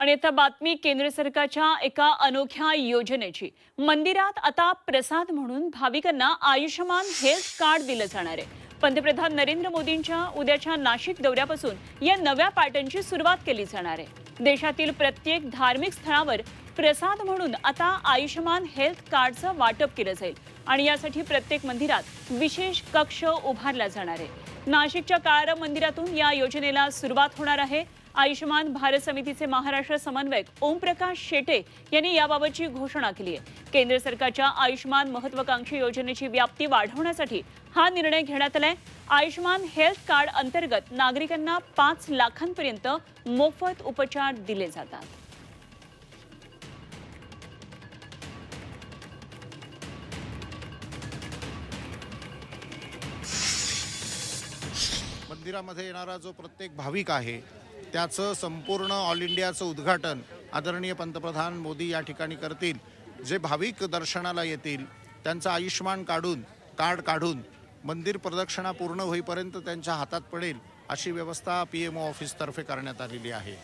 आणि आता बातमी केंद्र सरकारच्या एका अनोख्या योजनेची. मंदिरात आता प्रसाद म्हणून भाविकांना आयुष्यमान हेल्थ कार्ड दिलं जाणार आहे. पंतप्रधान नरेंद्र मोदींच्या उद्याच्या नाशिक दौऱ्यापासून या नव्या पॅटर्नची सुरुवात केली जाणार आहे. देशातील प्रत्येक धार्मिक स्थळावर प्रसाद म्हणून आता आयुष्यमान हेल्थ कार्डचं वाटप केलं जाईल. आणि यासाठी प्रत्येक मंदिरात विशेष कक्ष उभारला जाणार आहे. नाशिकच्या काळाराम मंदिरातून या योजनेला सुरुवात होणार आहे. आयुष्यमान भारत समितीचे महाराष्ट्र समन्वयक ओमप्रकाश शेटे यांनी याबाबतची घोषणा केली आहे. केंद्र सरकारच्या आयुष्यमान महत्वाकांक्षी योजनेची व्याप्ती वाढवण्यासाठी हा निर्णय घेण्यात आलाय. आयुष्यमान हेल्थ कार्ड अंतर्गत नागरिकांना पाच लाखांपर्यंत मोफत उपचार दिले जातात. मंदिरामध्ये येणारा जो प्रत्येक भाविक आहे त्याचं संपूर्ण ऑल इंडियाचं उद्घाटन आदरणीय पंतप्रधान मोदी या ठिकाणी करतील. जे भाविक दर्शनाला येतील त्यांचं आयुष्यमान काढून कार्ड काढून मंदिर प्रदक्षिणा पूर्ण होईपर्यंत त्यांच्या हातात पडेल अशी व्यवस्था पी एम ओ ऑफिसतर्फे करण्यात आलेली आहे.